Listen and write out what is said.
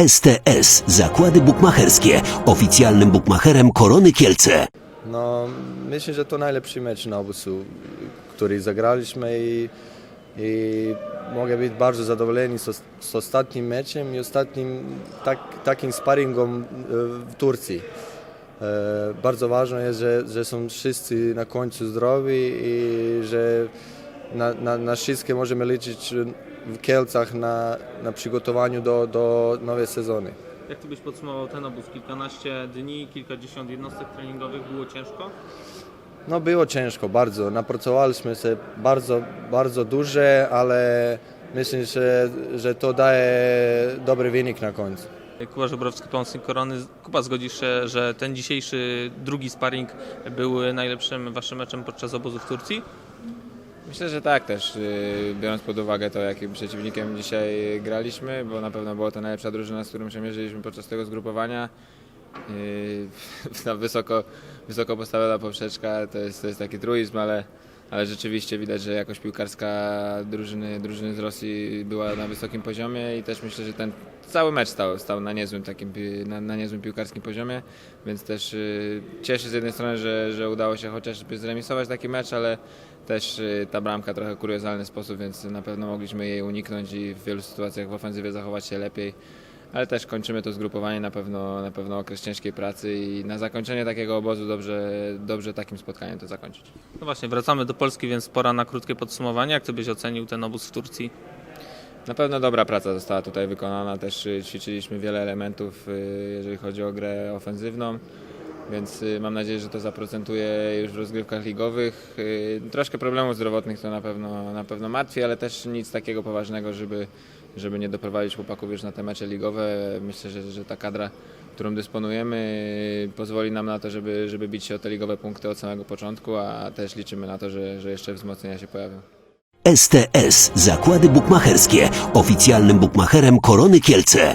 STS Zakłady Bukmacherskie, oficjalnym bukmacherem Korony Kielce. No, myślę, że to najlepszy mecz na obusu, który zagraliśmy i, i mogę być bardzo zadowolony z, z ostatnim meczem i ostatnim tak, takim sparingom e, w Turcji. E, bardzo ważne jest, że, że są wszyscy na końcu zdrowi i że na, na, na wszystkie możemy liczyć w Kielcach na, na przygotowaniu do, do nowej sezony. Jak ty byś podsumował ten obóz? Kilkanaście dni, kilkadziesiąt jednostek treningowych, było ciężko? No było ciężko, bardzo. Napracowaliśmy się bardzo, bardzo duże, ale myślę, że, że to daje dobry wynik na końcu. Kuba Żebrowski, pomocnik Korony. Kuba, zgodzisz się, że ten dzisiejszy drugi sparring był najlepszym waszym meczem podczas obozu w Turcji? Myślę, że tak też, yy, biorąc pod uwagę to, jakim przeciwnikiem dzisiaj graliśmy, bo na pewno była to najlepsza drużyna, z którą się mierzyliśmy podczas tego zgrupowania. Ta wysoko, wysoko postawiona poprzeczka to jest, to jest taki truizm, ale, ale rzeczywiście widać, że jakość piłkarska drużyny, drużyny z Rosji była na wysokim poziomie i też myślę, że ten cały mecz stał, stał na, niezłym takim, na, na niezłym piłkarskim poziomie, więc też yy, cieszę z jednej strony, że, że udało się chociażby zremisować taki mecz, ale też y, ta bramka trochę kuriozalny sposób, więc na pewno mogliśmy jej uniknąć i w wielu sytuacjach w ofensywie zachować się lepiej. Ale też kończymy to zgrupowanie, na pewno, na pewno okres ciężkiej pracy i na zakończenie takiego obozu dobrze, dobrze takim spotkaniem to zakończyć. No właśnie, wracamy do Polski, więc pora na krótkie podsumowanie. Jak ty byś ocenił ten obóz w Turcji? Na pewno dobra praca została tutaj wykonana, też y, ćwiczyliśmy wiele elementów, y, jeżeli chodzi o grę ofensywną, więc y, mam nadzieję, że to zaprocentuje już w rozgrywkach ligowych. Y, Troszkę problemów zdrowotnych to na pewno, na pewno martwi, ale też nic takiego poważnego, żeby, żeby nie doprowadzić chłopaków już na te mecze ligowe. Myślę, że, że ta kadra, którą dysponujemy, y, pozwoli nam na to, żeby, żeby bić się o te ligowe punkty od samego początku, a też liczymy na to, że, że jeszcze wzmocnienia się pojawią. STS Zakłady Bukmacherskie, oficjalnym bukmacherem Korony Kielce.